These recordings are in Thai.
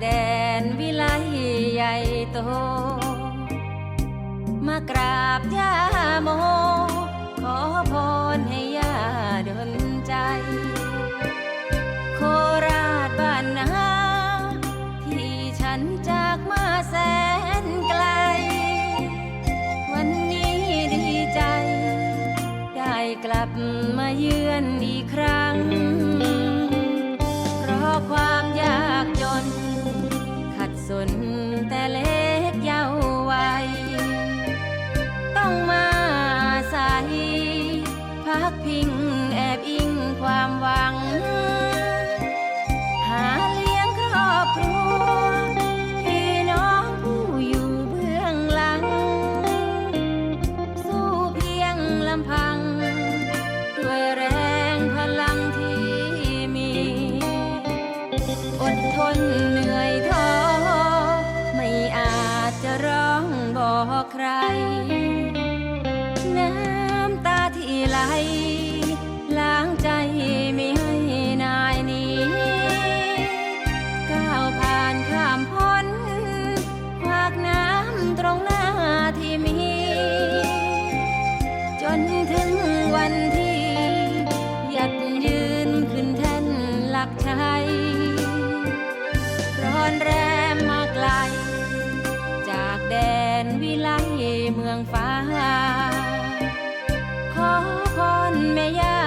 แดนวิไลใหญ่โต มากราบย่าโม ขอพรให้ย่าดลใจ โคราชบ้านนาที่ฉันจากมาแสนไกล วันนี้ดีใจ ได้กลับมาเยือนอีกครั้งำพัง ด้วยแรงพลังที่มี อดทนเหนื่อยท้อ ไม่อาจจะร้องบอกใคร น้ำตาที่ไหล นวิไลเมืองฟ้า ขอพรแม่ย่า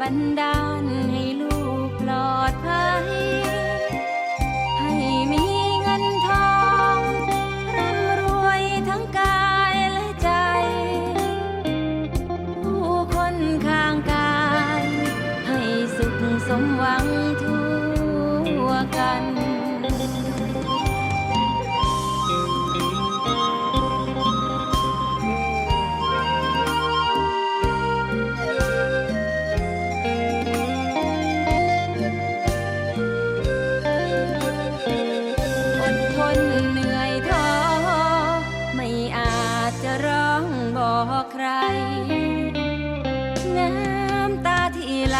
บันดาลให้ลูกปลอดภัย ให้มีเงินทองร่ำรวยทั้งกายและใจ ผู้คนข้างกาย ให้สุขสมหวังทั่วกัน ใคร น้ำตาที่ไหล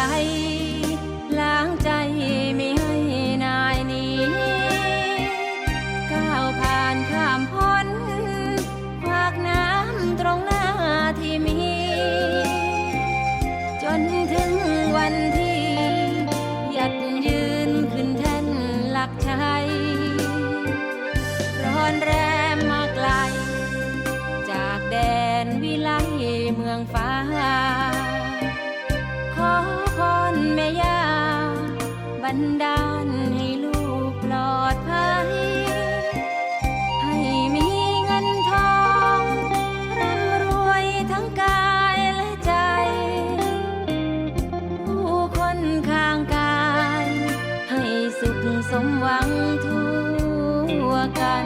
เมืองฟ้า ขอพรแม่ยาบันดาลให้ลูกปลอดภัย ให้มีเงินทองร่ำรวยทั้งกายและใจ ผู้คนข้างกาย ให้สุขสมหวังทั่วกัน